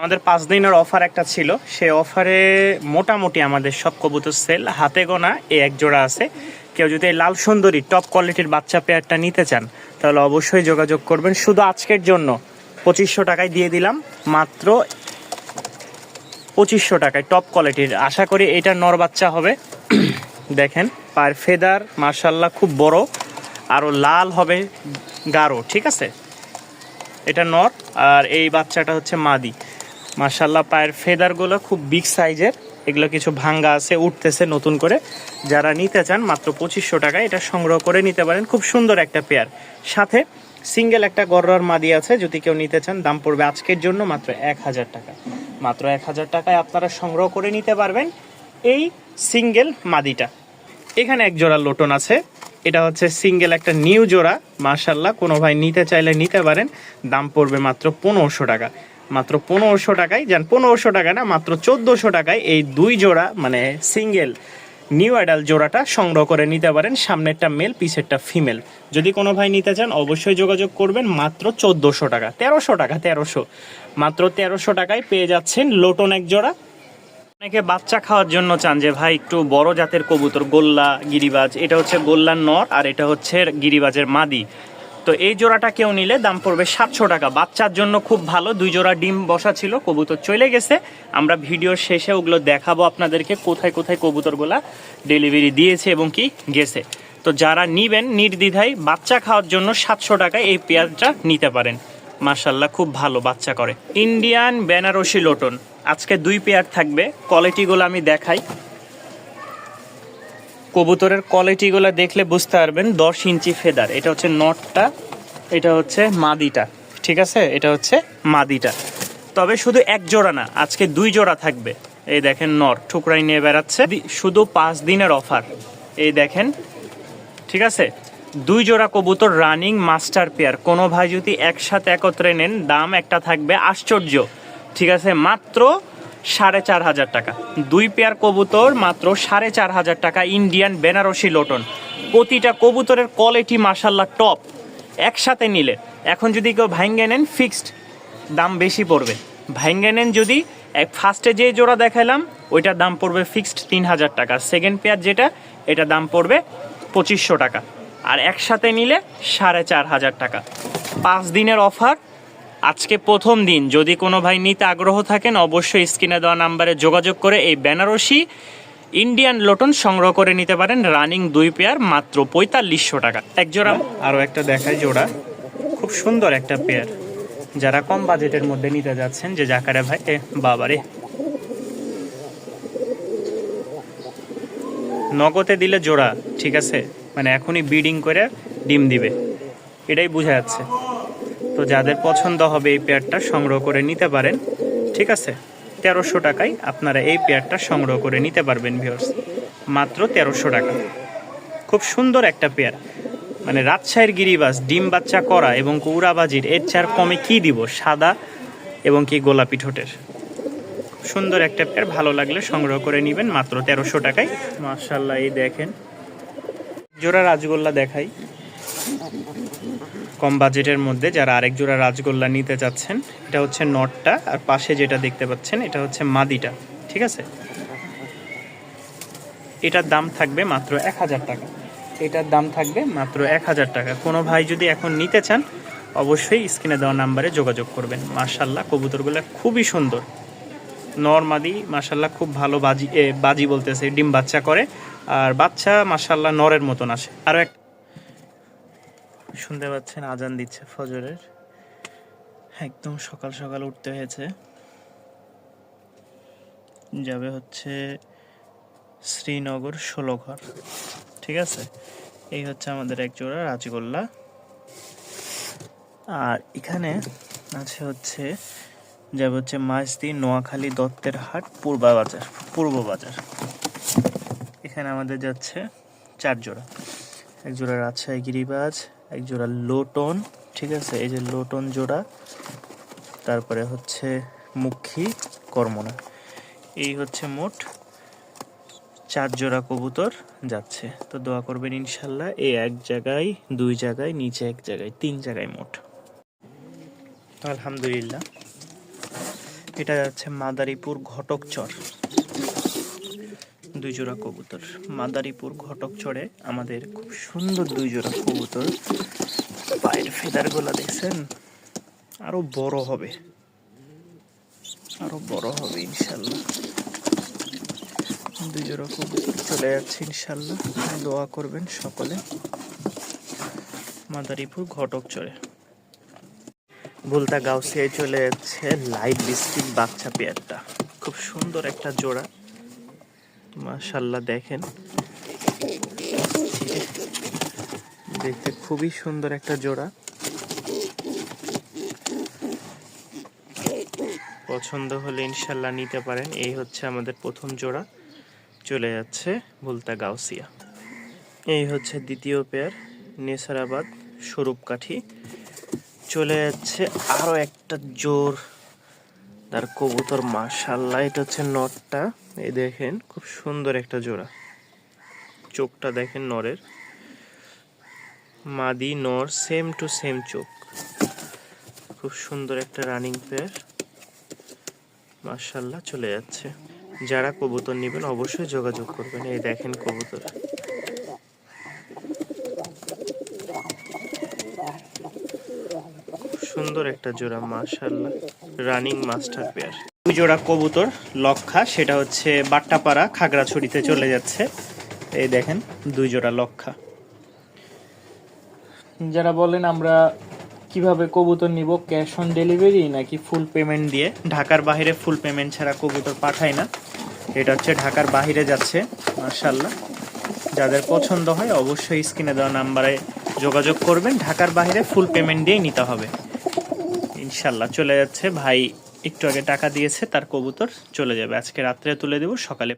আমাদের পাঁচ দিনের অফার একটা ছিল। সেই অফারে মোটামুটি আমাদের সব কবুতর সেল। হাতে গোনা এই এক জোড়া আছে। কেউ যদি এই লাল সুন্দরী টপ কোয়ালিটির বাচ্চা পেয়ারটা নিতে চান, তাহলে অবশ্যই যোগাযোগ করবেন। শুধু আজকের জন্য পঁচিশশো টাকায় দিয়ে দিলাম। মাত্র পঁচিশশো টাকায় টপ কোয়ালিটির আশা করি এটা নর বাচ্চা হবে। দেখেন, পায়ের ফেদার মার্শাল্লাহ খুব বড়। আরও লাল হবে গাঢ়, ঠিক আছে? এটা নর। আর এই বাচ্চাটা হচ্ছে মাদি। মার্শাল্লাহ পায়ের ফেদারগুলো খুব বিগ সাইজের এগুলো কিছু ভাঙ্গা আছে, উঠতেছে নতুন করে। যারা নিতে চান, মাত্র পঁচিশশো টাকায় এটা সংগ্রহ করে নিতে পারেন। খুব সুন্দর একটা পেয়ার সাথে সিঙ্গেল একটা গররার মাদি আছে, যদি কেউ নিতে চান, দাম পড়বে আজকের জন্য মাত্র এক হাজার টাকা। মাত্র এক হাজার টাকায় আপনারা সংগ্রহ করে নিতে পারবেন এই সিঙ্গেল মাদিটা। এখানে এক জোড়া লোটন আছে। এটা হচ্ছে সিঙ্গেল একটা নিউ জোড়া। মার্শাল্লাহ কোনো ভাই নিতে চাইলে নিতে পারেন। দাম পড়বে মাত্র পনেরোশো টাকা। মাত্র পনেরোশো টাকায় যান পনেরোশো টাকা না, মাত্র চোদ্দোশো টাকায় এই দুই জোড়া মানে সিঙ্গেল নিউ অ্যাডাল জোড়াটা সংগ্রহ করে নিতে পারেন। সামনেরটা মেল পিছেরটা ফিমেল যদি কোনো ভাই নিতে চান, অবশ্যই যোগাযোগ করবেন মাত্র চোদ্দোশো টাকা, তেরোশো টাকা, তেরোশো। মাত্র তেরোশো টাকায় পেয়ে যাচ্ছেন লোটন এক জোড়া। অনেকে বাচ্চা খাওয়ার জন্য চান যে, ভাই, একটু বড় জাতের কবুতর, গোল্লা, গিরিবাজ। এটা হচ্ছে গোল্লার নর আর এটা হচ্ছে গিরিবাজের মাদি। তো এই জোড়াটা কেউ নিলে দাম পড়বে সাতশো টাকা। বাচ্চার জন্য খুব ভালো, দুই জোড়া ডিম বসা ছিল, কবুতর চলে গেছে। আমরা ভিডিওর শেষে ওগুলো দেখাবো আপনাদেরকে, কোথায় কোথায় কবুতরগুলা ডেলিভারি দিয়েছে এবং কি গেছে। তো যারা নিবেন নির্দ্বিধায়, বাচ্চা খাওয়ার জন্য সাতশো টাকায় এই পেঁয়াজটা নিতে পারেন। মার্শাল্লাহ খুব ভালো বাচ্চা করে। ইন্ডিয়ান বেনারসি লোটন, আজকে দুই পেয়ার থাকবে। কোয়ালিটিগুলো আমি দেখাই। কবুতরের কোয়ালিটিগুলো দেখলে বুঝতে পারবেন, দশ ইঞ্চি ফেদার। এটা হচ্ছে নটটা, এটা হচ্ছে মাদিটা, ঠিক আছে? এটা হচ্ছে মাদিটা। তবে শুধু এক জোড়া না, আজকে দুই জোড়া থাকবে। এই দেখেন নর, ঠুকরাই নিয়ে বেড়াচ্ছে। শুধু পাঁচ দিনের অফার। এই দেখেন, ঠিক আছে? দুই জোড়া কবুতর রানিং মাস্টার পেয়ার। কোনো ভাই যদি একসাথে একত্রে নেন, দাম একটা থাকবে আশ্চর্য। ঠিক আছে? মাত্র সাড়ে চার হাজার টাকা। দুই পেয়ার কবুতর মাত্র সাড়ে চার হাজার টাকা ইন্ডিয়ান বেনারসি লোটন। প্রতিটা কবুতরের কোয়ালিটি মাসাল্লাহ টপ একসাথে নিলে, এখন যদি কেউ ভাইঙ্গে নেন ফিক্সড দাম বেশি পড়বে। ভাঙ্গে নেন যদি, এক ফার্স্টে যে জোড়া দেখালাম ওইটার দাম পড়বে ফিক্সড তিন হাজার টাকা। সেকেন্ড পেয়ার যেটা এটা দাম পড়বে পঁচিশশো টাকা। আর একসাথে নিলে সাড়ে চার হাজার টাকা। পাঁচ দিনের অফার আজকে প্রথম দিন। যদি কোনো ভাই নিতে আগ্রহ থাকেন, অবশ্যই স্ক্রিনে দেওয়া নাম্বারে যোগাযোগ করে এই বেনারসি ইন্ডিয়ান লোটন সংগ্রহ করে নিতে পারেন। রানিং দুই পেয়ার মাত্র পঁয়তাল্লিশশো টাকা। এক জোড়া আরও একটা দেখায় জোড়া। খুব সুন্দর একটা পেয়ার। যারা কম বাজেটের মধ্যে নিতে যাচ্ছেন, যে জাকারে ভাই, এ বাবারে। নগদে দিলে জোড়া, ঠিক আছে? মানে এখনই বিডিং করে ডিম দিবে। এটাই বোঝা যাচ্ছে। তো যাদের পছন্দ হবে এই পেয়ারটা সংগ্রহ করে নিতে পারেন, ঠিক আছে? তেরোশো টাকায় আপনারা এই পেয়ারটা সংগ্রহ করে নিতে পারবেন ভিউর্স মাত্র তেরোশো টাকা। খুব সুন্দর একটা পেয়ার। মানে রাজশাহীর গিরিবাস, ডিম বাচ্চা করা এবং কৌরাবাজির এর চার কমে কি দিব? সাদা এবং কি গোলাপি ঠোঁটের। সুন্দর একটা পেয়ার, ভালো লাগলে সংগ্রহ করে নেবেন, মাত্র তেরোশো টাকায়। মার্শাল্লাহ এই দেখেন। জোড়া রাজগোল্লা দেখাই। কম বাজেটের মধ্যে যারা আরেক জোড়া রাজগোল্লা নিতে চাচ্ছেন এটা হচ্ছে নটটা, আর পাশে যেটা দেখতে পাচ্ছেন, এটা হচ্ছে মাদিটা, ঠিক আছে? এটার দাম থাকবে মাত্র এক হাজার টাকা। এটার দাম থাকবে মাত্র এক হাজার টাকা। কোনো ভাই যদি এখন নিতে চান, অবশ্যই স্ক্রিনে দেওয়া নাম্বারে যোগাযোগ করবেন। মার্শাল্লাহ কবুতরগুলো খুবই সুন্দর। নরমাদি মার্শাল্লাহ খুব ভালো বাজি বাজি বলতেছে, ডিম বাচ্চা করে। আর বাচ্চা মার্শাল্লাহ নরের মতন আসে। আরও এক শুনতে পাচ্ছেন, আজান দিচ্ছে ফজরের। একদম সকাল সকাল উঠতে হয়েছে। যাবে হচ্ছে শ্রীনগর ষোলো ঘর ঠিক আছে? এই হচ্ছে আমাদের এক জোড়া রাজগোল্লা। আর এখানে আছে হচ্ছে, যাবে হচ্ছে মাছদি নোয়াখালী দত্তের হাট পূর্বা বাজার পূর্ব বাজার এখানে আমাদের যাচ্ছে চার জোড়া। এক জোড়া রাজশাহী গিরিবাজ, এক জোড়া লোটন, ঠিক আছে? এই যে লোটন জোড়া, তারপরে হচ্ছে মুখী কর্মনা। এই হচ্ছে মোট চার জোড়া কবুতর যাচ্ছে। তো দোয়া করবেন ইনশাল্লাহ এই এক জায়গায়, দুই জায়গায়, নিচে এক জায়গায়, তিন জায়গায় মোট। আলহামদুলিল্লাহ, এটা যাচ্ছে মাদারীপুর ঘটকচর। দুই জোড়া কবুতর। মাদারীপুর ঘটকচরে আমাদের খুব সুন্দর দুই জোড়া কবুতর। পায়ের ফেদারগুলো দেখছেন? আরও বড় হবে। আরও বড় হবে, ইনশাল্লাহ। দুই জোড়া কবুতর চলে যাচ্ছে, ইনশাল্লাহ। দোয়া করবেন সকলে। মাদারীপুর ঘটকচরে বুলতা গাউসিয়ায় চলে যাচ্ছে লাইট বিস্কিট বাচ্চা পেয়ারটা। খুব সুন্দর একটা জোড়া। মাশাল্লাহ দেখেন। দেখতে খুবই সুন্দর একটা জোড়া। পছন্দ হলে ইনশাল্লাহ নিতে পারেন। এই হচ্ছে আমাদের প্রথম জোড়া। চলে যাচ্ছে বুলতা গাউসিয়া। এই হচ্ছে দ্বিতীয় পেয়ার নেসারাবাদ, স্বরূপকাঠি। চলে যাচ্ছে আরও একটা জোর তার কবুতর মাশাল্লাহ এটা হচ্ছে নটটা। এই দেখেন, খুব সুন্দর একটা জোড়া। চোখটা দেখেন নরের। মাদি, নর সেম টু সেম চোখ। খুব সুন্দর একটা রানিং পেয়ার মাশাল্লাহ চলে যাচ্ছে। যারা কবুতর নেবেন, অবশ্যই যোগাযোগ করবেন। এই দেখেন কবুতর। সুন্দর একটা জোড়া মাশাল্লাহ রানিং মাস্টার পেয়ার দুই জোড়া কবুতর, লক্ষা, সেটা হচ্ছে বাট্টাপাড়া, খাগড়াছড়িতে চলে যাচ্ছে। এই দেখেন, দুই জোড়া লক্ষা। যারা বলেন আমরা কীভাবে কবুতর নিব, ক্যাশ অন ডেলিভারি নাকি ফুল পেমেন্ট দিয়ে? ঢাকার বাইরে ফুল পেমেন্ট ছাড়া কবুতর পাঠায় না। এটা হচ্ছে ঢাকার বাইরে যাচ্ছে মার্শাল্লাহ যাদের পছন্দ হয় অবশ্যই স্ক্রিনে দেওয়া নাম্বারে যোগাযোগ করবেন। ঢাকার বাইরে ফুল পেমেন্ট দিয়েই নিতে হবে। ইনশাল্লাহ চলে যাচ্ছে। ভাই একটু আগে টাকা দিয়েছে, তার কবুতর চলে যাবে। আজকে রাত্রে তুলে দেবো, সকালে